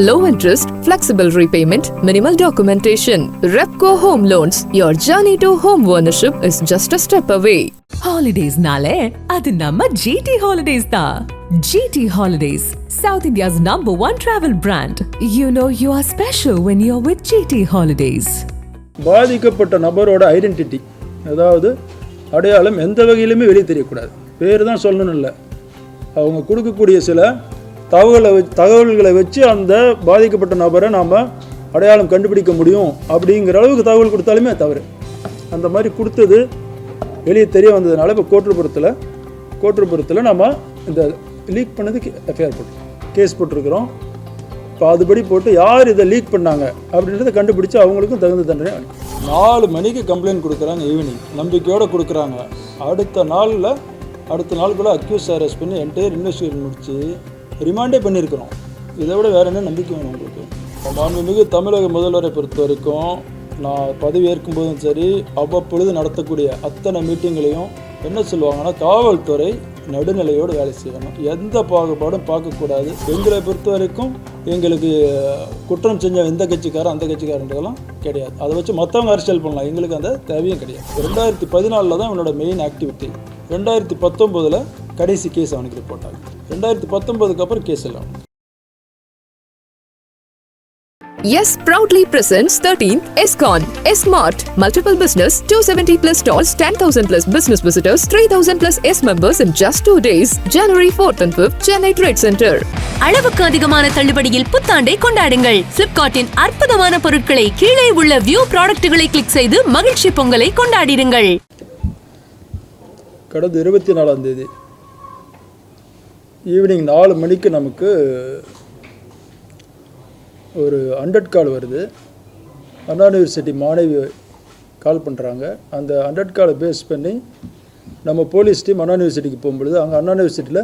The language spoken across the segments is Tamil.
Low interest, flexible repayment, minimal documentation. Repco Home Loans. Your journey to home ownership is just a step away. ஹாலிடேஸ்னாலே அது நம்ம ஜிடி ஹாலிடேஸ் தான் GT holidays south India's number one travel brand you know you are special when you are with GT holidays பாதிக்கப்பட்ட நபரோட ஐடென்டிட்டி அதாவது அடையாளம் எந்த வகையிலுமே வெளியே தெரியக்கூடாது பேர் தான் சொல்லணும் இல்லை அவங்க கொடுக்கக்கூடிய சில தகவலை வச்சு தகவல்களை வச்சு அந்த பாதிக்கப்பட்ட நபரை நாம் அடையாளம் கண்டுபிடிக்க முடியும் அப்படிங்கிற அளவுக்கு தகவல் கொடுத்தாலுமே தவறு. அந்த மாதிரி கொடுத்தது வெளியே தெரிய வந்ததுனால இப்போ கோட்டுப்புறத்தில் கோட்டுப்புறத்தில் நம்ம இந்த லீக் பண்ணதுக்கு எஃப்ஐஆர் போட்டு கேஸ் போட்டிருக்கிறோம். இப்போ அதுபடி போட்டு யார் இதை லீக் பண்ணாங்க அப்படின்றத கண்டுபிடிச்சு அவங்களுக்கும் தகுந்த தண்டனை நாலு மணிக்கு கம்ப்ளைண்ட் கொடுக்குறாங்க ஈவினிங் நம்பிக்கையோடு கொடுக்குறாங்க. அடுத்த நாளில் அடுத்த நாளுக்குள்ளே அக்யூஸ் அரெஸ்ட் பண்ணி என்டையர் இன்வெஸ்டிகேஷன் முடிச்சு ரிமாண்டே பண்ணியிருக்கிறோம் இதை விட வேறு என்ன நம்பிக்கை வேணும் உங்களுக்கு? மாண்புமிகு தமிழக முதல்வரை பொறுத்த வரைக்கும் நான் பதவி ஏற்கும்போதும் சரி அவ்வப்பொழுது நடத்தக்கூடிய அத்தனை மீட்டிங்களையும் என்ன சொல்லுவாங்கன்னா காவல்துறை நடுநிலையோடு வேலை செய்யணும். எந்த பாகுபாடும் பார்க்கக்கூடாது. எங்களை பொறுத்த வரைக்கும் எங்களுக்கு குற்றம் செஞ்ச எந்த கட்சிக்காரன் அந்த கட்சிக்காரன்றதெல்லாம் கிடையாது. அதை வச்சு மற்றவங்க அரசியல் பண்ணலாம். எங்களுக்கு அந்த தேவையும் கிடையாது. ரெண்டாயிரத்தி பதினாலில் தான் என்னோட மெயின் ஆக்டிவிட்டி ரெண்டாயிரத்தி பத்தொம்போதில் கடைசி கேஸ் அவனுக்கு ரிப்போர்ட் ஆகும் ரெண்டாயிரத்தி பத்தொம்போதுக்கு அப்புறம் கேஸ் இல்லை அவனுக்கு Yes proudly presents 13 Escon, Smart, multiple business, 270 plus stalls, 10,000 plus business visitors, 3,000 plus S members in just two days. January 4th and 5th, Chennai Trade Center. அளவுக்கு அதிகமான தள்ளுபடியில் புத்தாண்டை கொண்டாடுங்கள் பிளிப்கார்ட்டின் அற்புதமான பொருட்களை கீழே உள்ள வியூ ப்ராடக்ட்டுகளை கிளிக் செய்து மகிழ்ச்சி பொங்கலை கொண்டாடிடுங்கள் கடந்த இருபத்தி நாலாம் தேதி ஈவினிங் நாலு மணிக்கு நமக்கு ஒரு ஹண்ட்ரட் கால் வருது. அண்ணா யூனிவர்சிட்டி மாணவி கால் பண்ணுறாங்க அந்த ஹண்ட்ரட் காலை பேஸ் பண்ணி நம்ம போலீஸ் டீம் அண்ணா யூனிவர்சிட்டிக்கு போகும்பொழுது அங்கே அண்ணா யூனிவர்சிட்டியில்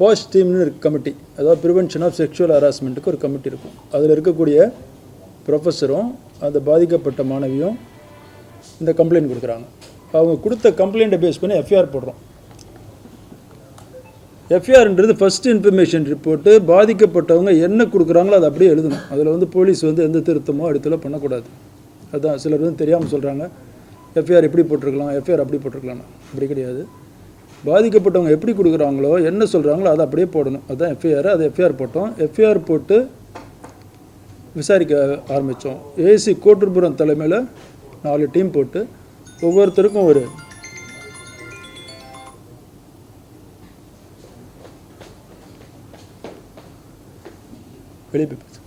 போஸ்ட் டீம்னு இருக்கு கமிட்டி அதாவது ப்ரிவென்ஷன் ஆஃப் செக்ஷுவல் ஹராஸ்மெண்ட்டுக்கு ஒரு கமிட்டி இருக்கும். அதில் இருக்கக்கூடிய ப்ரொஃபஸரும் அந்த பாதிக்கப்பட்ட மாணவியும் இந்த கம்ப்ளைண்ட் கொடுக்குறாங்க. அவங்க கொடுத்த கம்ப்ளைண்ட்டை பேஸ் பண்ணி எஃப்ஐஆர் போடுறோம். எஃப்ஐஆர்ன்றது ஃபஸ்ட் இன்ஃபர்மேஷன் ரிப்போர்ட்டு பாதிக்கப்பட்டவங்க என்ன கொடுக்குறாங்களோ அதை அப்படியே எழுதணும். அதில் வந்து போலீஸ் வந்து எந்த திருத்தமோ அடுத்தல பண்ணக்கூடாது. அதுதான் சிலர் வந்து தெரியாமல் சொல்கிறாங்க எஃப்ஐஆர் எப்படி போட்டிருக்கலாம்? எஃப்ஐஆர் அப்படி போட்டிருக்கலாம். அப்படி கிடையாது. பாதிக்கப்பட்டவங்க எப்படி கொடுக்குறாங்களோ என்ன சொல்கிறாங்களோ அதை அப்படியே போடணும். அதுதான் எஃப்ஐஆர் அது எஃப்ஐஆர் போட்டோம். எஃப்ஐஆர் போட்டு விசாரிக்க ஆரம்பித்தோம் ஏசி கோட்டூர்புரம் தலைமையில் நாலு டீம் போட்டு ஒவ்வொருத்தருக்கும் ஒரு வெளியே போய்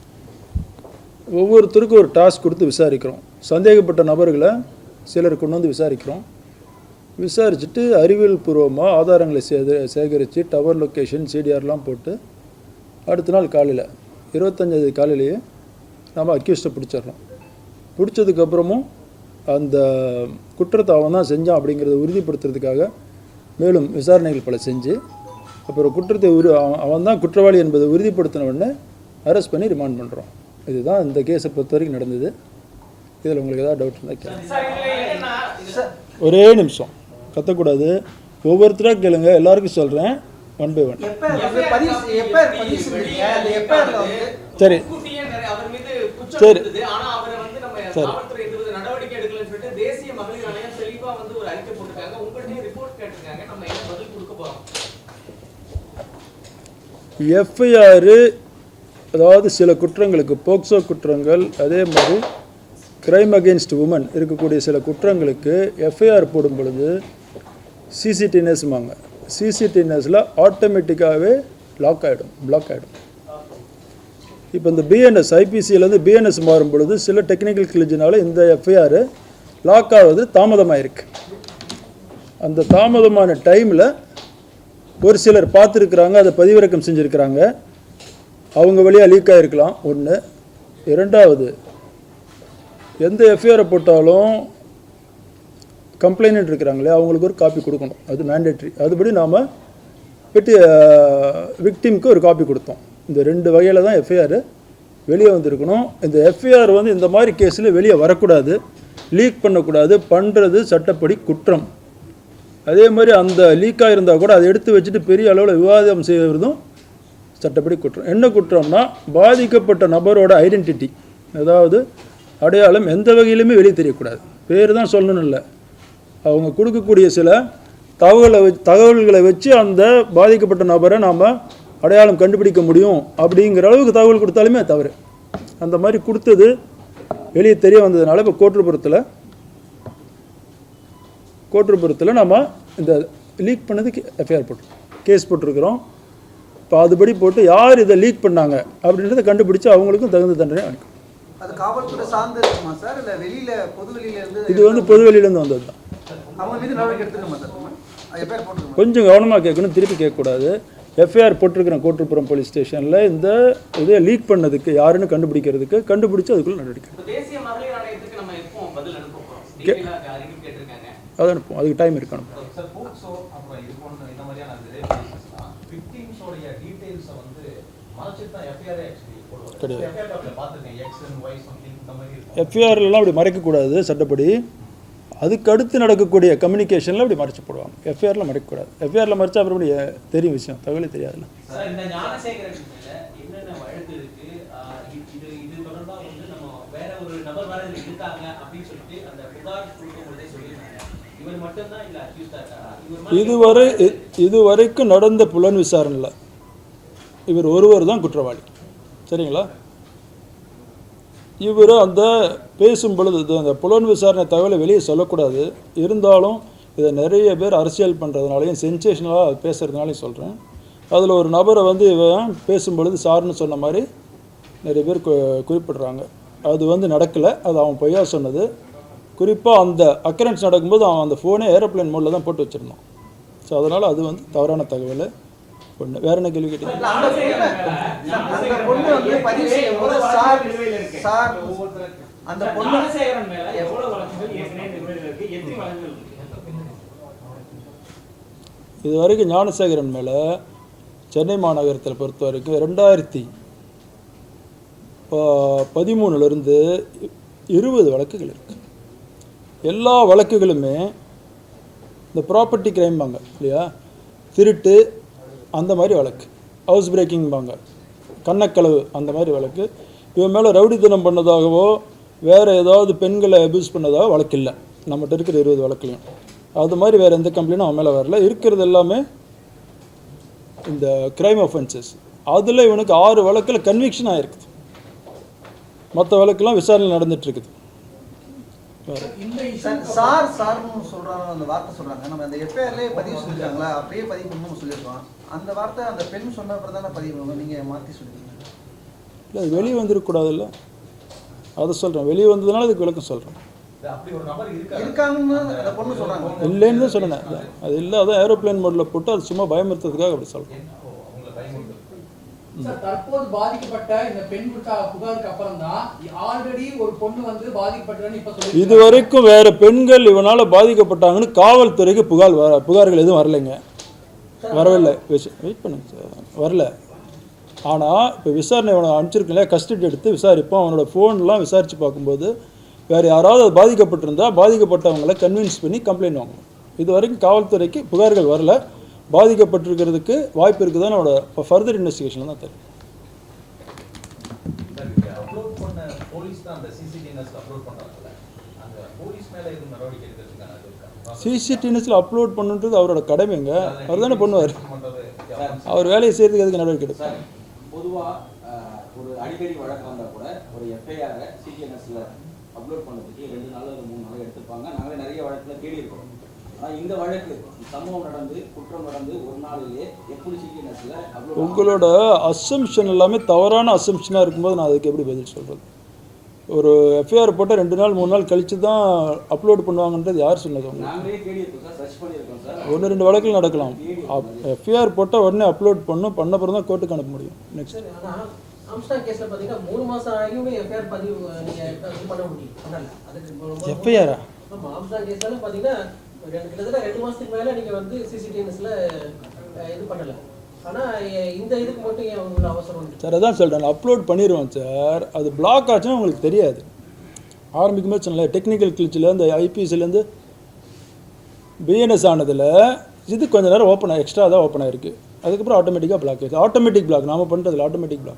ஒவ்வொருத்தருக்கும் ஒரு டாஸ்க் கொடுத்து விசாரிக்கிறோம். சந்தேகப்பட்ட நபர்களை சிலர் கொண்டு வந்து விசாரிக்கிறோம். விசாரிச்சுட்டு அறிவியல் பூர்வமாக ஆதாரங்களை சே சேகரித்து டவர் லொக்கேஷன் சிடிஆர்லாம் போட்டு அடுத்த நாள் காலையில் இருபத்தஞ்சாவது காலையிலேயே நம்ம அக்யூஸ்டை பிடிச்சிடுறோம். பிடிச்சதுக்கப்புறமும் அந்த குற்றத்தை அவன் தான் செஞ்சான் அப்படிங்கிறத உறுதிப்படுத்துறதுக்காக மேலும் விசாரணைகள் பல செஞ்சு அப்புறம் குற்றத்தை உரு அவன் அவன் தான் குற்றவாளி என்பதை உறுதிப்படுத்தின உடனே அரெஸ்ட் பண்ணி ரிமாண்ட் பண்ணுறோம் இதுதான் இந்த கேஸை பொறுத்த வரைக்கும் நடந்தது. இதில் உங்களுக்கு ஏதாவது டவுட் இருந்தால் கேளுங்க. ஒரே நிமிஷம். கத்தக்கூடாது. ஒவ்வொருத்தராக கேளுங்க. எல்லாருக்கும் சொல்கிறேன் ஒன் பை ஒன் சரி. முன்கூட்டியே நிறைய- அவர் மீது குற்றம் சரி. இருந்தது. ஆனா அவரை வந்து நம்ம சரி. காவல்துறை எந்த வித நடவடிக்கை எடுக்கலைன்னு சொல்லிட்டு தேசிய மகளிர் ஆணையம் தெளிவா வந்து ஒரு அறிக்கை போட்டிருக்காங்க. உங்கள்கிட்டயும் ரிப்போர்ட் கேட்டிருக்காங்க. நம்ம என்ன பதில் கொடுக்க போறோம்? எஃப்ஐஆர் அதாவது சில குற்றங்களுக்கு போக்சோ குற்றங்கள் அதே மாதிரி கிரைம் அகெயின்ஸ்ட் உமன் இருக்கக்கூடிய சில குற்றங்களுக்கு எஃப்ஐஆர் போடும் பொழுது சிசிடிஎன்எஸ்மாங்க சிசிடிஎன்எஸில் ஆட்டோமேட்டிக்காகவே லாக் ஆகிடும் பிளாக் ஆகிடும் இப்போ இந்த பிஎன்எஸ் ஐபிசியிலேருந்து பிஎன்எஸ் மாறும் பொழுது சில டெக்னிக்கல் கிளிஜினால் இந்த எஃப்ஐஆர் லாக் ஆவது தாமதமாயிருக்கு. அந்த தாமதமான டைமில் ஒரு சிலர் பார்த்துருக்குறாங்க அதை பதிவிறக்கம் செஞ்சுருக்கிறாங்க. அவங்க வழியாக லீக் ஆகிருக்கலாம் ஒன்று இரண்டாவது எந்த எஃப்ஐஆரை போட்டாலும் கம்ப்ளைண்ட் இருக்கிறாங்களே அவங்களுக்கு ஒரு காப்பி கொடுக்கணும். அது மேண்டேட்ரி அதுபடி நாம் பெட்டி விக்டிம்க்கு ஒரு காப்பி கொடுத்தோம். இந்த ரெண்டு வகையில் தான் எஃப்ஐஆர் வெளியே வந்திருக்கணும். இந்த எஃப்ஐஆர் வந்து இந்த மாதிரி கேஸில் வெளியே வரக்கூடாது. லீக் பண்ணக்கூடாது. பண்ணுறது சட்டப்படி குற்றம். அதே மாதிரி அந்த லீக்காக இருந்தால் கூட அதை எடுத்து வச்சுட்டு பெரிய அளவில் விவாதம் செய்வதும் சட்டப்படி குற்றம். என்ன குற்றம்னா பாதிக்கப்பட்ட நபரோட ஐடென்டிட்டி அதாவது அடையாளம் எந்த வகையிலுமே வெளியே தெரியக்கூடாது. பேர் தான் சொல்லணும் இல்லை. அவங்க கொடுக்கக்கூடிய சில தகவலை வச்சு தகவல்களை வச்சு அந்த பாதிக்கப்பட்ட நபரை நாம் அடையாளம் கண்டுபிடிக்க முடியும் அப்படிங்கிற அளவுக்கு தகவல் கொடுத்தாலுமே தவறு. அந்த மாதிரி கொடுத்தது வெளியே தெரிய வந்ததுனால இப்போ கோட்டுப்புறத்தில் கோட்டுப்புறத்தில் நம்ம இந்த லீக் பண்ணதுக்கு எஃப்ஐஆர் போட்டிருக்கோம் கேஸ் போட்டிருக்கிறோம். இப்போ அதுபடி போட்டு யார் இதை லீக் பண்ணாங்க அப்படின்றத கண்டுபிடிச்சு அவங்களுக்கும் தகுந்த தண்டனை அளிக்கும். அது காவல்துறை சார்ந்து இருக்குமா சார்? இல்ல வெளியில பொது வெளியில இருந்து இது வந்து பொது வெளியிலேருந்து வந்தது தான். கொஞ்சம் கவனமாக கேட்கணும் திருப்பி கேட்கக்கூடாது. எஃப்ஐஆர் போட்டிருக்கிறேன் கோட்டுப்புறம் போலீஸ் ஸ்டேஷனில் இந்த இதை லீக் பண்ணதுக்கு யாருன்னு கண்டுபிடிக்கிறதுக்கு கண்டுபிடிச்சு அதுக்குள்ள நடவடிக்கை அதை அனுப்புவோம். அதுக்கு டைம் இருக்கணும். சார் போக்சோ அப்புறம் இது போன்ற இந்த மாதிரியான ரேப் கேசஸ்லாம் விக்டிம்ஸோடைய டீடைல்ஸை வந்து மறைச்சிட்டு தான் எஃப்ஐஆர் ஆக்சுவலி போடுவாங்க கிடையாது. எஃப்ஐஆர் காப்பில் பார்த்துருக்கேன் எக்ஸ் அண்ட் ஒய் சம்திங் இந்த மாதிரி இருக்கும் எஃப்ஐஆர்லாம் அப்படி மறைக்கக்கூடாது சட்டப்படி. அதுக்கு அடுத்து நடக்கக்கூடிய கம்யூனிகேஷனில் அப்படி மறைச்சு போடுவாங்க. எஃப்ஐஆரில் மறைக்கக்கூடாது. எஃப்ஐஆரில் மறைச்சா அப்புறம் தெரியும் விஷயம். தகவலே தெரியாதுல்ல. இதுவரை இதுவரைக்கும் நடந்த புலன் விசாரணையில் இவர் ஒருவர் தான் குற்றவாளி. சரிங்களா? இவர் அந்த பேசும் பொழுது அந்த புலன் விசாரணை தகவலை வெளியே சொல்லக்கூடாது. இருந்தாலும் இதை நிறைய பேர் அரசியல் பண்ணுறதுனாலையும் சென்சேஷனலாக பேசுகிறதுனாலையும் சொல்கிறேன் அதில் ஒரு நபரை வந்து இவன் பேசும்பொழுது சார்னு சொன்ன மாதிரி நிறைய பேர் குறிப்பிடுறாங்க. அது வந்து நடக்கலை. அது அவன் பொய்யா சொன்னது. குறிப்பாக அந்த அக்கரன்ஸ் நடக்கும்போது அவன் அந்த ஃபோனே ஏரோப்ளேன் மோடில் தான் போட்டு வச்சுருந்தான். ஸோ அதனால் அது வந்து தவறான தகவல். ஒன்று வேற என்ன கேள்வி கேட்டீங்க? அந்த பொண்ணு பொண்ணு பொண்ணு இது வரைக்கும் ஞானசேகரன் மேலே சென்னை மாநகரத்தில் பொறுத்த வரைக்கும் ரெண்டாயிரத்தி பதிமூணுலேருந்து இருபது வழக்குகள் இருக்கு. எல்லா வழக்குகளுமே இந்த ப்ராப்பர்ட்டி கிரைம்பாங்க இல்லையா? திருட்டு அந்த மாதிரி வழக்கு. ஹவுஸ் பிரேக்கிங்பாங்க கண்ணக்களவு அந்த மாதிரி வழக்கு. இவன் மேலே ரவுடித்தனம் பண்ணதாகவோ வேறு ஏதாவது பெண்களை அபியூஸ் பண்ணதாக வழக்கு இல்லை நம்மகிட்ட இருக்கிற இருபது வழக்குலையும். அது மாதிரி வேறு எந்த கம்ப்ளைண்டும் அவன் மேலே வரல. இருக்கிறது எல்லாமே இந்த க்ரைம் ஒஃபென்சஸ் அதில் இவனுக்கு ஆறு வழக்கில் கன்விக்ஷன் ஆகிருக்குது மற்ற வழக்கெல்லாம் விசாரணை நடந்துட்டு இருக்குது. சார், சார் சார்னு சொல்றாங்க அந்த வார்த்தை சொல்றாங்க. நம்ம அந்த எஃப்ஐஆர்லயே பதிவு சொல்லிருக்காங்களா அப்படியே பதிவு பண்ணணும் சொல்லியிருக்கோம். அந்த வார்த்தை அந்த பெண் சொன்ன அப்புறம் தானே பதிவு பண்ணணும்? நீங்க மாத்தி சொல்லிருக்கீங்க இல்லை அது வெளியே வந்துருக்கக்கூடாதுல்ல. அதை சொல்கிறேன் வெளியே வந்ததுனால அதுக்கு விளக்கம் சொல்கிறேன் அப்படி ஒரு நபர் இருக்காரு? இருக்காங்கன்னு அந்த பொண்ணு சொல்றாங்க. இல்லைன்னு தான் சொன்னேன். அதான். அது இல்லை அதான் ஏரோப்ளேன் மோடில் போட்டு அது சும்மா பயமுறுத்துறதுக்காக அப்படி சொல்கிறேன் தற்போது பாதிக்கப்பட்ட இந்த பெண் புகாருக்கு அப்புறம் தான் ஆல்ரெடி ஒரு பொண்ணு வந்து பாதிக்கப்பட்டதுன்னு இப்ப சொல்லி இது வரைக்கும் வேறு பெண்கள் இவனால் பாதிக்கப்பட்டாங்கன்னு காவல்துறைக்கு புகார் வர புகார்கள் எதுவும் வரலைங்க. வரவில்லை. வெயிட் பண்ணுங்க சார். வரல. ஆனால் இப்போ விசாரணை அவனை அனுப்பிச்சிருக்கல கஸ்டடி எடுத்து விசாரிப்போம். அவனோட ஃபோன்லாம் விசாரித்து பார்க்கும்போது வேறு யாராவது அது பாதிக்கப்பட்டிருந்தா பாதிக்கப்பட்டவங்களை கன்வின்ஸ் பண்ணி கம்ப்ளைண்ட் வாங்கணும். இது வரைக்கும் காவல்துறைக்கு புகார்கள் வரல. பாதிக்கப்பட்டிருக்கிறதுக்கு வாய்ப்பு இருக்குதான்னு அவனோட ஃபர்தர் இன்வெஸ்டிகேஷன் தான் தெரியும். சார் அப்லோட் பண்ணுன்றது அவரோட கடமைங்க. அவர் தானே பண்ணுவார். அவர் வேலையை செய்யறதுக்கு எதுக்கு நடவடிக்கை எடுப்பார் சார் பொதுவா அஹ், ஒரு அடிக்கடி வழக்கு வந்தா கூட ஒரு எஃப்ஐஆரை சிடிஎன்எஸ்ல அப்லோட் பண்ணதுக்கு ரெண்டு நாள் மூணு நாள் எடுத்துப்பாங்க நாங்களே நிறைய வழக்குல தேடி இருக்கோம் இந்த வழக்கு சம்பவம் நடந்து குற்றம் நடந்து ஒரு நாளிலே எப்படி அப்லோட் உங்களோட அசம்ஷன் எல்லாமே தவறான அசம்ஷனாக இருக்கும்போது நான் அதுக்கு எப்படி பதில் சொல்கிறது ஒரு எஃப்ஐஆர் போட்டால் ரெண்டு நாள் மூணு நாள் கழித்து தான் அப்லோட் பண்ணுவாங்கன்றது யார் சொன்னது ஒன்று ரெண்டு வழக்கில் நடக்கலாம். எஃப்ஐஆர் போட்டால் உடனே அப்லோட் பண்ணும் பண்ண பிறகு தான் கோர்ட்டுக்கு அனுப்ப முடியும். நெக்ஸ்ட் எஃப்ஐஆர் கிட்டத்தட்ட ரெண்டு மாசத்துக்கு மேல நீங்க வந்து சிசிடிஎன்எஸ்ல இது பண்ணல. ஆனா எ- இந்த இதுக்கு மட்டும் ஏன் உங்களுக்கு அவசரம் உண்டு? சார் அதான் சொல்கிறேன் அப்லோட் பண்ணிடுவேன் சார். அது பிளாக் ஆச்சுன்னா உங்களுக்கு தெரியாது. ஆரம்பிக்கும் போது சொன்னல டெக்னிக்கல் கிளிச்சில் இந்த ஐபிஎஸ்லேருந்து பிஎன்எஸ் ஆனதில் இது கொஞ்ச நேரம் ஓப்பன் எக்ஸ்ட்ரா தான் ஓப்பன் ஆயிருக்கு. அதுக்கப்புறம் ஆட்டோமேட்டிக்காக பிளாக் ஆயிடுச்சு. ஆட்டோமேட்டிக் பிளாக் நாம பண்ணுறதுல ஆட்டோமேட்டிக் பிளாக்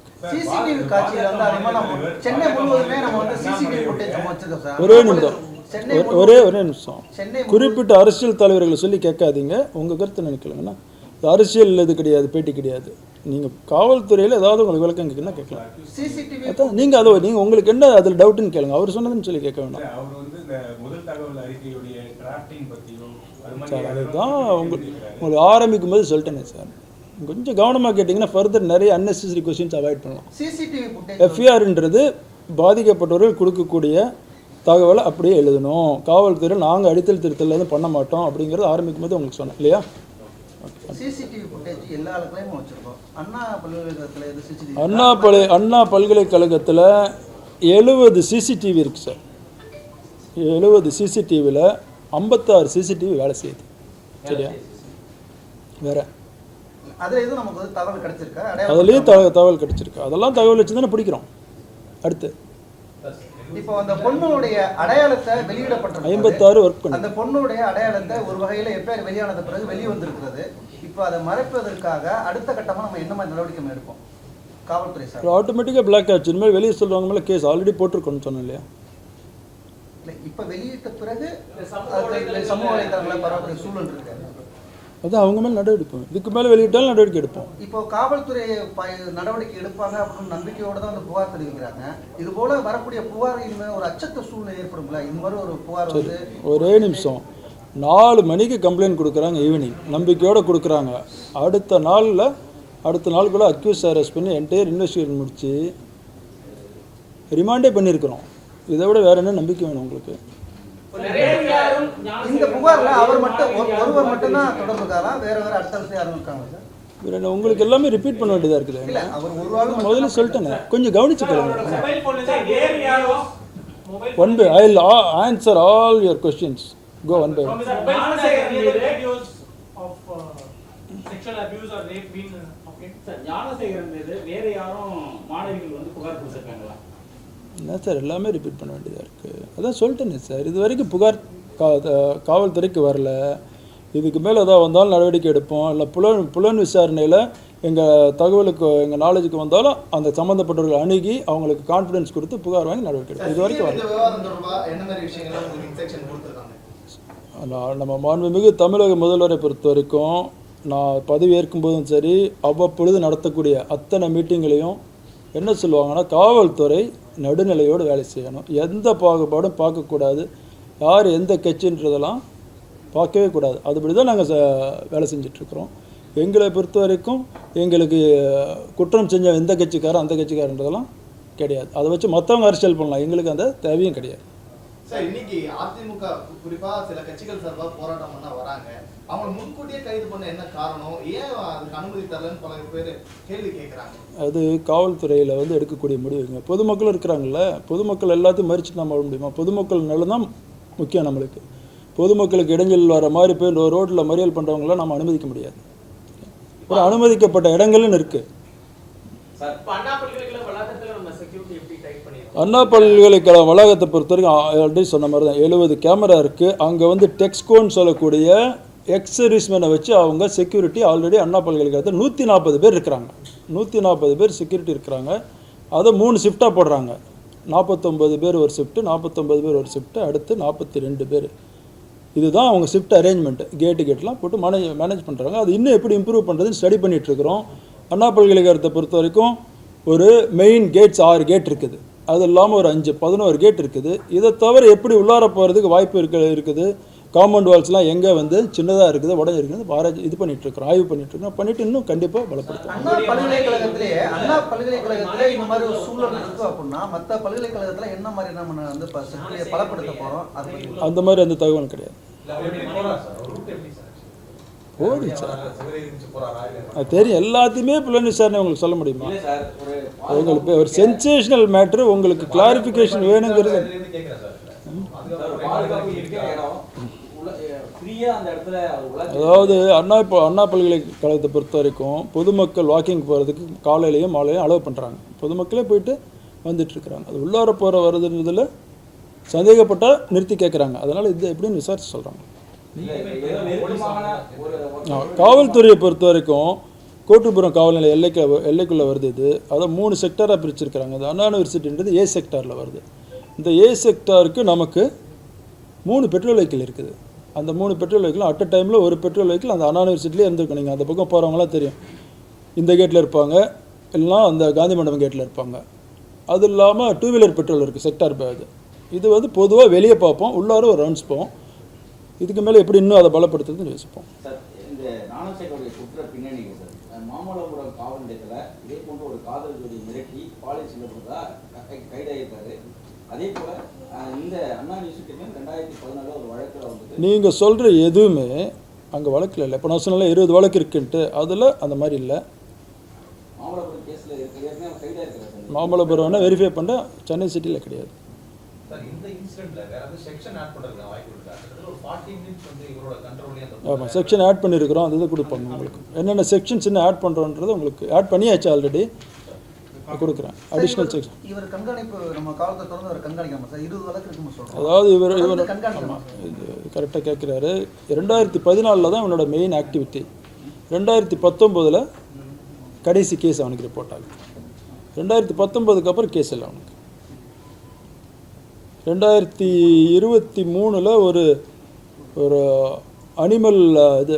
ஒரே நிமிடம். ஒரு- ஒரே ஒரே நிமிஷம். சென்னை குறிப்பிட்ட அரசியல் தலைவர்களை சொல்லி கேட்காதீங்க. உங்கள் கருத்து நினைக்கலங்கண்ணா. இது அரசியல் இது கிடையாது பேட்டி கிடையாது. நீங்கள் காவல்துறையில் ஏதாவது உங்களுக்கு விளக்கம் கேட்கணும்னா கேட்கலாம். சிசிடிவி அதான் நீங்கள் அதை நீங்கள் உங்களுக்கு என்ன அதில் டவுட்டுன்னு கேளுங்க. அவர் சொன்னதுன்னு சொல்லி கேட்க வேண்டாம். அவர் வந்து இந்த முதல் தகவல் அறிக்கையுடைய டிராஃப்டிங் பத்தியும் அது மாதிரி சார் அதுதான் உங்களுக்கு. உங்களுக்கு ஆரம்பிக்கும் போது சொல்லிட்டேனே சார். கொஞ்சம் கவனமாக கேட்டிங்கன்னா ஃபர்தர் நிறைய unnecessary கொஸ்டின்ஸ் அவாய்ட் பண்ணலாம். எஃப்ஐஆர்ன்றது பாதிக்கப்பட்டவர்கள் கொடுக்கக்கூடிய தகவலை அப்படியே எழுதணும். காவல்துறையில் நாங்கள் அடித்தல் திருத்தல் எதுவும் பண்ண மாட்டோம் அப்படிங்கிறது ஆரம்பிக்கும் போது உங்களுக்கு சொன்னேன் இல்லையா? அண்ணா பல்கலை அண்ணா பல்கலைக்கழகத்தில் எழுபது சிசிடிவி இருக்குது சார். எழுபது சிசிடிவியில் ஐம்பத்தாறு சிசிடிவி வேலை செய்யுது. சரியா? வேற. அதுலேயும் தகவல் கிடச்சிருக்கு. அதெல்லாம் தகவல் வச்சு தானே பிடிக்கிறோம். அடுத்து. இப்போ அந்த பொண்ணுடைய அடையாளத்தை வெளியிடப்பட்டிருக்கு ஐம்பத்தாறு ஒர்க் அந்த பொண்ணுடைய அடையாளத்தை ஒரு வகையில எப்பேர் வெளியானது பிறகு வெளியே வந்திருக்கிறது இப்போ அதை மறைப்பதற்காக அடுத்த கட்டமா நம்ம என்ன மாதிரி நடவடிக்கை எடுப்போம்? காவல்துறை சார். ஆட்டோமேட்டிக்காக பிளாக் ஆச்சு. இனிமேல் வெளியே சொல்கிறவங்க மேலே கேஸ் ஆல்ரெடி போட்டிருக்கோன்னு சொன்னேன் இல்லையா? இல்ல இப்ப வெளியிட்ட பிறகு சமூக வலைதளங்களை பரவக்கூடிய சூழல் இருக்கு. அதான் அவங்க மேலே நடவடிக்கை எடுப்போம். இதுக்கு மேலே வெளியிட்டாலும் நடவடிக்கை எடுப்போம். இப்போ காவல்துறை நடவடிக்கை எடுப்பாங்க அப்படின்னு நம்பிக்கையோட தான் வந்து புகார் தெரிவிக்கிறாங்க. இது போல வரக்கூடிய புகார் ஒரு அச்சத்த சூழ்நிலை ஏற்படும்ல? இந்த மாதிரி ஒரு புகார் வந்து ஒரே நிமிஷம். நாலு மணிக்கு கம்ப்ளைண்ட் கொடுக்குறாங்க ஈவினிங் நம்பிக்கையோடு கொடுக்குறாங்க. அடுத்த நாளில் அடுத்த நாளுக்குள்ளே அக்யூஸ் அரெஸ்ட் பண்ணி என்டையர் இன்வெஸ்டிகேஷன் முடிச்சு ரிமாண்டே பண்ணியிருக்கிறோம். இதை விட வேற என்ன நம்பிக்கை வேணும் உங்களுக்கு? புகார்ல அவர் மட்டும் ஒரு- ஒருவர் மட்டும் தான் தொடர்பு இருக்காரா வேற வேற அடுத்தடுத்து யாரும் இருக்காங்க சார்? உங்களுக்கு எல்லாமே ரிப்பீட் பண்ண வேண்டியதாக இருக்குது முதல்ல சொல்லிட்டேனே. கொஞ்சம் mobile one by I answer all your questions go one by one Gnanasekar மீது videos of sexual abuse or rape been okay sir Gnanasekaran மீது வேற யாரும் மாணவிகள் வந்து புகார் கொடுத்துருக்காங்களா? என்ன சார் எல்லாமே ரிப்பீட் பண்ண வேண்டியதாக இருக்குது அதான் சொல்லிட்டேனே சார் இது வரைக்கும் புகார் கா காவல்துறைக்கு வரல. இதுக்கு மேலே ஏதாவது வந்தாலும் நடவடிக்கை எடுப்போம். இல்லை புலன் புலன் விசாரணையில் எங்கள் தகவலுக்கு எங்கள் நாலேஜுக்கு வந்தாலும் அந்த சம்மந்தப்பட்டவர்கள் அணுகி அவங்களுக்கு கான்ஃபிடன்ஸ் கொடுத்து புகார் வாங்கி நடவடிக்கை எடுப்போம். இது வரைக்கும் வரல. நம்ம மாண்புமிகு தமிழக முதல்வரை பொறுத்த வரைக்கும் நான் பதவி ஏற்கும்போதும் சரி அவ்வப்பொழுது நடத்தக்கூடிய அத்தனை மீட்டிங்களையும் என்ன சொல்லுவாங்கன்னா காவல்துறை நடுநிலையோடு வேலை செய்யணும். எந்த பாகுபாடும் பார்க்கக்கூடாது. யார் எந்த கட்சின்றதெல்லாம் பார்க்கவே கூடாது. அதுபடி தான் நாங்கள் வேலை செஞ்சிட்ருக்குறோம். எங்களை பொறுத்த வரைக்கும் எங்களுக்கு குற்றம் செஞ்ச எந்த கட்சிக்காரன் அந்த கட்சிக்காரன்றதெல்லாம் கிடையாது. அதை வச்சு மற்றவங்க அரசியல் பண்ணலாம். எங்களுக்கு அந்த தேவையும் கிடையாது. சார் இன்னைக்கு அதிமுக குறிப்பா சில கட்சிகள் சார்பா போராட்டம் பண்ண வராங்க. அவங்க முன்கூட்டியே கைது பண்ண என்ன காரணம்? ஏன் அதுக்கு அனுமதி தரலன்னு பல பேர் கேள்வி கேட்கறாங்க அது காவல்துறையில் வந்து எடுக்கக்கூடிய முடிவுங்க. பொதுமக்கள் இருக்கிறாங்கல்ல பொதுமக்கள் எல்லாத்தையும் மறிச்சுட்டு நம்ம வாழ முடியுமா? பொதுமக்கள் நல்லதான் முக்கியம் நம்மளுக்கு. பொதுமக்களுக்கு இடைஞ்சல் வர மாதிரி போய் ரோட்டில் மறியல் பண்ணுறவங்களாம் நம்ம அனுமதிக்க முடியாது. ஒரு அனுமதிக்கப்பட்ட இடங்கள்னு இருக்குது அண்ணா பல்கலைக்கழக அண்ணா வளாகத்தை பொறுத்த வரைக்கும் ஆல்ரெடி சொன்ன மாதிரி தான் எழுபது கேமரா இருக்குது அங்கே வந்து டெக்ஸ்கோன்னு சொல்லக்கூடிய எக்ஸ் சர்வீஸ்மேனை வச்சு அவங்க செக்யூரிட்டி ஆல்ரெடி அண்ணா பல்கலைக்கழகத்தில் நூற்றி நாற்பது பேர் இருக்கிறாங்க. நூற்றி நாற்பது பேர் செக்யூரிட்டி இருக்கிறாங்க. அதை மூணு ஷிஃப்டாக போடுறாங்க. நாற்பத்தொம்பது பேர் ஒரு ஷிஃப்ட்டு நாற்பத்தொம்பது பேர் ஒரு ஷிஃப்ட்டு அடுத்து நாற்பத்தி ரெண்டு பேர். இதுதான் அவங்க ஷிஃப்ட் அரேஞ்ச்மெண்ட் கேட்டு கேட்லாம் போட்டு மேனேஜ் மேனேஜ் பண்ணுறாங்க அது இன்னும் எப்படி இம்ப்ரூவ் பண்ணுறதுன்னு ஸ்டடி பண்ணிகிட்ருக்குறோம் அண்ணா பல்கலைக்கழகத்தை பொறுத்த வரைக்கும் ஒரு மெயின் கேட்ஸ் ஆறு கேட் இருக்குது. அது இல்லாமல் ஒரு அஞ்சு பதினோரு கேட் இருக்குது. இதை தவிர எப்படி உள்ளார போகிறதுக்கு வாய்ப்பு இருக்க இருக்குது? காம்பவுண்ட் வால்ஸ்லாம் எங்கே வந்து சின்னதாக இருக்குது உடஞ்சிருக்குது ஆராய்ச்சி இது பண்ணிகிட்ருக்குறோம் ஆய்வு பண்ணிகிட்ருக்கோம் பண்ணிவிட்டு இன்னும் கண்டிப்பாக பலப்படுத்தும் அண்ணா பல்கலைக்கழகத்திலேயே அண்ணா பல்கலைக்கழகத்திலே இந்த மாதிரி ஒரு சூழல் இருக்கு அப்படின்னா மத்த பல்கலைக்கழகத்துல என்ன மாதிரி நம்ம வந்து பலப்படுத்த பத்தி அந்த மாதிரி அந்த தகவல் கிடையாது. எப்படி போறாரு சார்? Sir sir. அது தெரியும். எல்லாத்தையுமே புலன் விசாரணை உங்களுக்கு சொல்ல முடியுமா? இல்லை சார் ஒரு உங்களுக்கு ஒரு சென்சேஷனல் மேட்ரு உங்களுக்கு கிளாரிஃபிகேஷன் வேணுங்கிறது இதுல இருந்து கேட்கிறேன் சார் சார், ஒரு பாதுகாப்பு இருக்கிற இடம் உள்ள ஃப்ரீயா அந்த இடத்துல உள்ள அதாவது அண்ணா இப்போ அண்ணா பல்கலைக்கழகத்தை பொறுத்த வரைக்கும் பொதுமக்கள் வாக்கிங் போகிறதுக்கு காலையிலையும் மாலையிலையும் அலோவ் பண்ணுறாங்க பொதுமக்களே போயிட்டு வந்துட்டுருக்குறாங்க. அது உள்ளார போகிற வருதுன்றதில் சந்தேகப்பட்டால் நிறுத்தி கேட்குறாங்க அதனால் இது எப்படின்னு விசாரிச்சு சொல்கிறாங்க காவல்துறையை பொறுத்த வரைக்கும் கோட்டுப்புறம் காவல் நிலைய எல்லைக்கு எல்லைக்குள்ளே வருது இது. அதை மூணு செக்டாராக பிரிச்சிருக்கிறாங்க. அது அண்ணா யூனிவர்சிட்டின்றது ஏ செக்டாரில் வருது. இந்த ஏ செக்டாருக்கு நமக்கு மூணு பெட்ரோல் வெஹிக்கிள் இருக்குது. அந்த மூணு பெட்ரோல் வைக்கலாம் அட் அ டைமில் ஒரு பெட்ரோல் வெஹிக்கிள் அந்த அண்ணா யூனிவர்சிட்டிலே இருந்திருக்கும். நீங்கள் அந்த பக்கம் போகிறவங்களாம் தெரியும். இந்த கேட்டில் இருப்பாங்க. இல்லைனா அந்த காந்தி மண்டபம் கேட்டில் இருப்பாங்க. அது இல்லாமல் டூ வீலர் பெட்ரோல் இருக்குது செக்டார் பேது இது வந்து பொதுவாக வெளியே பார்ப்போம். உள்ளார ஒரு ரவுண்ட்ஸ் போவோம். இதுக்கு மேலே எப்படி இன்னும் அதை பலப்படுத்துறதுன்னு யோசிப்போம். மாமல்லபுரம் காவல் நிலையத்தில் இதே போன்ற ஒரு காதல் ஜோடி மிரட்டி பாலியல் செல்லப்படுறதா கை- அதே போல அஹ் இந்த அண்ணா யூனிவர்சிட்டியுமே ரெண்டாயிரத்தி பதினாலில் ஒரு வழக்கில் வந்துட்டு நீங்கள் சொல்கிற எதுவுமே அங்கே வழக்கில் இல்லை. இப்போ நான் சொன்னல இருபது வழக்கு இருக்குன்ட்டு. அதில் அந்த மாதிரி இல்லை. மாமல்லபுரம் கேஸில் இருக்க. ஏற்கனவே அவர் கைதாகிருக்காரு சார் மாமல்லபுரம்னா வெரிஃபை பண்ண சென்னை சிட்டியில் கிடையாது. சார் இந்த இன்சிடென்ட்ல வேற வந்து செக்ஷன் ஆட் பண்றதுக்கு வாய்ப்பு இருக்கா? கிட்டத்தட்ட ஒரு ஃபார்ட்டி மினிட்ஸ் வந்து இவரோட கண்ட்ரோல்லே அந்த ஆமாம் செக்ஷன் ஆட் பண்ணியிருக்கிறோம் அது இது கொடுப்பாங்க உங்களுக்கு. என்னென்ன செக்ஷன்ஸ் என்ன ஆட் பண்ணுறோன்றது உங்களுக்கு ஆட் பண்ணியாச்சு ஆல்ரெடி கொடுக்குறேன். அடிஷ்னல் செக்ஷன் இவர் கண்காணிப்பு நம்ம காலத்தை தொடர்ந்து அவர் கண்காணிக்கலாமா சார். இருபது வழக்கு இருக்குன்னு சொல்றோம். அதாவது இவர் இவர் ஆமாம் இது கரெக்டாக கேட்குறாரு ரெண்டாயிரத்தி பதினாலில் தான் இவனோட மெயின் ஆக்டிவிட்டி ரெண்டாயிரத்தி பத்தொம்போதில் கடைசி கேஸ் அவனுக்கு ரிப்போர்ட் ஆகுது. ரெண்டாயிரத்தி பத்தொம்போதுக்கு அப்புறம் கேஸ் இல்லை அவனுக்கு. ரெண்டாயிரத்தி இருபத்தி மூணில் ஒரு ஒரு அனிமல் இது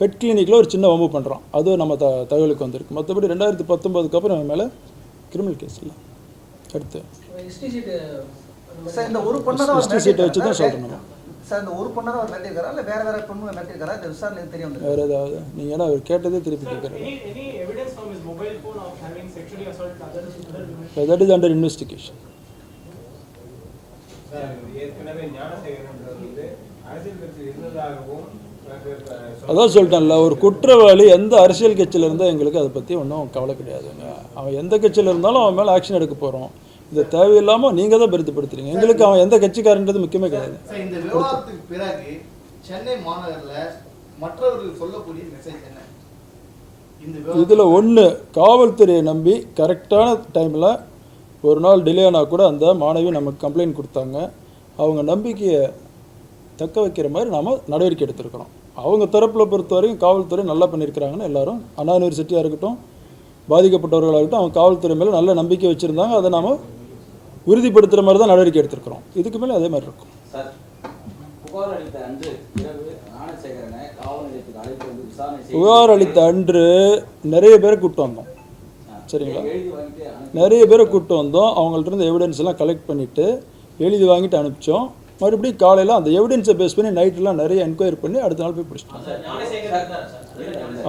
பெட் கிளினிக்கில் ஒரு சின்ன வம்பு பண்ணுறான் அது நம்ம த தகவலுக்கு வந்திருக்கு. மற்றபடி ரெண்டாயிரத்தி பத்தொம்போதுக்கு அப்புறம் மேலே கிரிமினல் கேஸ் இல்லை. அடுத்து. ஹிஸ்ட்ரி ஷீட் சார் இந்த ஒரு பொண்ணை தான் History sheet வச்சு தான். சார் இந்த ஒரு பொண்ணை தான் அவர் மிரட்டியிருக்காரா இல்லை வேற வேற பொண்ணு மிரட்டியிருக்காரா இந்த விசாரணைக்கு தெரிய வேறு ஏதாவது? நீங்கள் ஏன்னா அவர் கேட்டதே திருப்பி கேட்குறாரு? தட் இஸ் அண்டர் இன்வெஸ்டிகேஷன் ஏற்கனவே அரசியல் இருந்ததாகவும் அதான் சொல்லிட்டேன்ல ஒரு குற்றவாளி எந்த அரசியல் கட்சியில் இருந்தால் எங்களுக்கு அதை பற்றி ஒன்றும் கவலை கிடையாதுங்க. அவன் எந்த கட்சியில் இருந்தாலும் அவன் மேலே ஆக்ஷன் எடுக்க போகிறோம் இதை தேவையில்லாமல் நீங்கள் தான் பெருத்துப்படுத்துறீங்க எங்களுக்கு அவன் எந்த கட்சிக்காரன்றது முக்கியமே கிடையாது. இந்த விவகாரத்துக்கு பிறகு சென்னை மாநகர்ல மற்றவர்கள் சொல்லக்கூடிய மெசேஜ் என்ன? இதில் ஒன்று காவல்துறையை நம்பி கரெக்டான டைமில் ஒரு நாள் டிலே ஆனால் கூட அந்த மாணவி நமக்கு கம்ப்ளைண்ட் கொடுத்தாங்க. அவங்க நம்பிக்கையை தக்க வைக்கிற மாதிரி நாம் நடவடிக்கை எடுத்திருக்கிறோம். அவங்க தரப்பில் பொறுத்த வரைக்கும் காவல்துறை நல்லா பண்ணியிருக்கிறாங்கன்னு எல்லாரும் அண்ணா யூனிவர்சிட்டியாக இருக்கட்டும் பாதிக்கப்பட்டவர்களாகட்டும் அவங்க காவல்துறை மேலே நல்ல நம்பிக்கை வச்சுருந்தாங்க. அதை நாம் உறுதிப்படுத்துகிற மாதிரி தான் நடவடிக்கை எடுத்திருக்கிறோம். இதுக்கு மேலே அதே மாதிரி இருக்கும். புகார் அளித்த அன்று நிறைய பேரை கூப்பிட்டு வந்தோம். சரிங்களா? நிறைய பேரை கூப்பிட்டு வந்தோம். அவங்கள்ட்ட இருந்து எவிடன்ஸ் எல்லாம் கலெக்ட் பண்ணிவிட்டு எழுதி வாங்கிட்டு அனுப்பிச்சோம். மறுபடியும் காலையில் அந்த எவிடன்ஸை பேஸ் பண்ணி நைட்டெலாம் நிறைய என்கொயரி பண்ணி அடுத்த நாள் போய்? சார்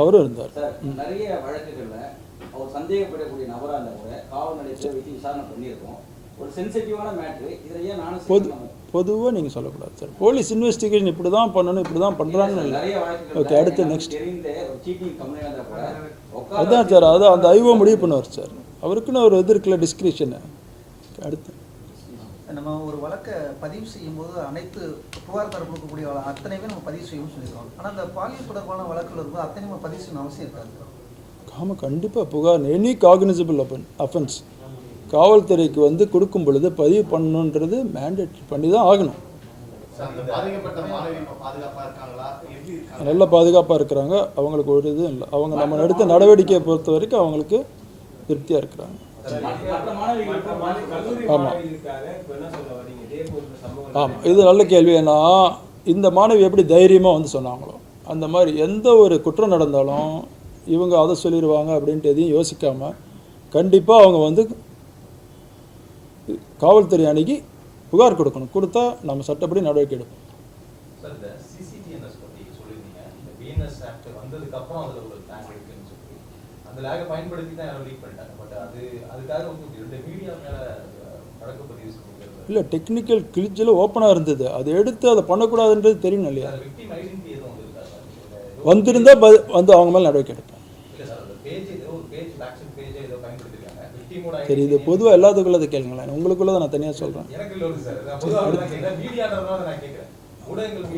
அவரும் இருந்தார். சார் நிறைய வழக்குகள்ல அவர் சந்தேகப்படக்கூடிய நபரா இருந்தா கூட காவல் நிலையத்தில் வச்சு விசாரணை பண்ணியிருக்கோம். ஒரு சென்சிட்டிவான மேட்ரு இதில் ஏன் பொது பொதுவாக நீங்கள் சொல்லக்கூடாது சார். போலீஸ் இன்வெஸ்டிகேஷன் இப்படி தான் பண்ணணும் இப்படி தான் பண்ணுறாங்கன்னு ஓகே அடுத்து நெக்ஸ்ட் அதான். சார் அது அந்த ஐஓ முடிவு பண்ணுவார் சார். அவருக்குன்னு ஒரு இது இருக்குல்ல டிஸ்கிரிப்ஷனு அடுத்து. நம்ம ஒரு வழக்கை பதிவு செய்யும் போது அனைத்து புகார் தர கொடுக்கக்கூடிய வழ- அத்தனையுமே நம்ம பதிவு செய்யணும்னு சொல்லியிருக்கோம். ஆனால் அந்த பாலியல் தொடர்பான வழக்குல இருக்கும்போது அத்தனை நம்ம பதிவு செய்யணும் அவசியம் இருக்காது. ஆமாம் கண்டிப்பாக புகார் எனி காக்னிசபிள் அப்பன் அஃபென்ஸ் காவல்துறைக்கு வந்து கொடுக்கும் பொழுது பதிவு பண்ணணுன்றது மேண்டேட்ரி பண்ணி தான் ஆகணும். சார், அந்த பாதிக்கப்பட்ட மாணவி இப்ப பாதுகாப்பா இருக்காங்களா? எப்படி இருக்காங்க? நல்ல பாதுகாப்பாக இருக்கிறாங்க. அவங்களுக்கு ஒரு இதுவும் இல்லை. அவங்க நம்ம எடுத்த நடவடிக்கையை பொறுத்த வரைக்கும் அவங்களுக்கு திருப்தியாக இருக்கிறாங்க. ஆமாம் ஆமாம் இது நல்ல கேள்வி. ஏன்னா இந்த மாணவி எப்படி தைரியமாக வந்து சொன்னாங்களோ அந்த மாதிரி எந்த ஒரு குற்றம் நடந்தாலும் இவங்க அதை சொல்லிடுவாங்க அப்படின்ட்டு எதையும் யோசிக்காமல் கண்டிப்பாக அவங்க வந்து காவல்துறை அணுகி புகார் கொடுக்கணும். கொடுத்தா நம்ம சட்டப்படி நடவடிக்கை எடுப்போம். லேகை பயன்படுத்தி தான் யாரும் லீக் பண்ணிட்டாங்க. பட் அது அதுக்காக வந்து இந்த மீடியா மேல வழக்கு பதிவு செஞ்சுக்கிறது இல்லை டெக்னிக்கல் கிளிச்சில் ஓப்பனாக இருந்தது. அதை எடுத்து அதை பண்ணக்கூடாதுன்றது தெரியணும் இல்லையா? வந்திருந்தா ப வந்து அவங்க மேலே நடவடிக்கை விக்டிமோட சரி இது பொதுவாக எல்லாத்துக்குள்ளதை கேளுங்களேன். உங்களுக்குள்ளதை நான் தனியாக சொல்கிறேன்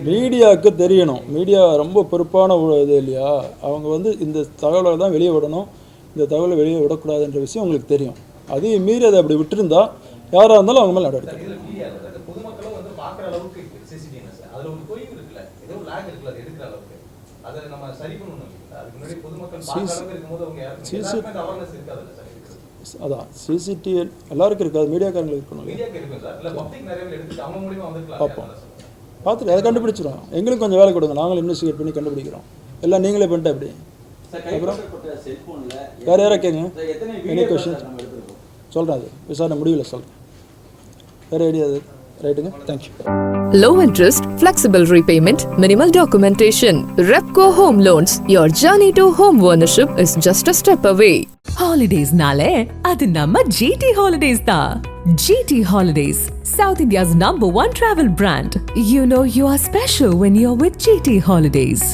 மீடியாவுக்கு தெரியணும். மீடியா ரொம்ப பொறுப்பான இது இல்லையா? அவங்க வந்து இந்த தகவலை தான் வெளியே விடணும். இந்த தகவலை வெளியே விடக்கூடாதுன்ற விஷயம் உங்களுக்கு தெரியும். அதையும் மீறி அதை அப்படி விட்டுருந்தா யாராக இருந்தாலும் அவங்க மேலே நடவடிக்கை. அதான். சிசிடிவி எல்லாருக்கும் இருக்காது. மீடியாக்காரங்களுக்கு இருக்கணும். பார்ப்போம். பார்த்துட்டு அதை கண்டுபிடிச்சிடும் எங்களுக்கு கொஞ்சம் வேலை கொடுங்க. நாங்களும் இன்வெஸ்டிகேட் பண்ணி கண்டுபிடிக்கிறோம். எல்லாம் நீங்களே பண்ணிட்டு அப்படி சார் அப்புறம்? வேற யாரா கேங்க எனி கொஷின் சொல்கிறேன் அது. விசாரணை முடிவில் சொல்கிறேன் வேறு ஐடியா அது ரைட்டுங்க. Thank you Low interest, flexible repayment, minimal documentation. Repco Home Loans. Your journey to home ownership is just ಹಾಲಿಡೇಸ್ನಾಲೆ ಅದು ನಮ್ಮ G T holidays the G T holidays south India's number one travel brand you know you are special when you are with G T holidays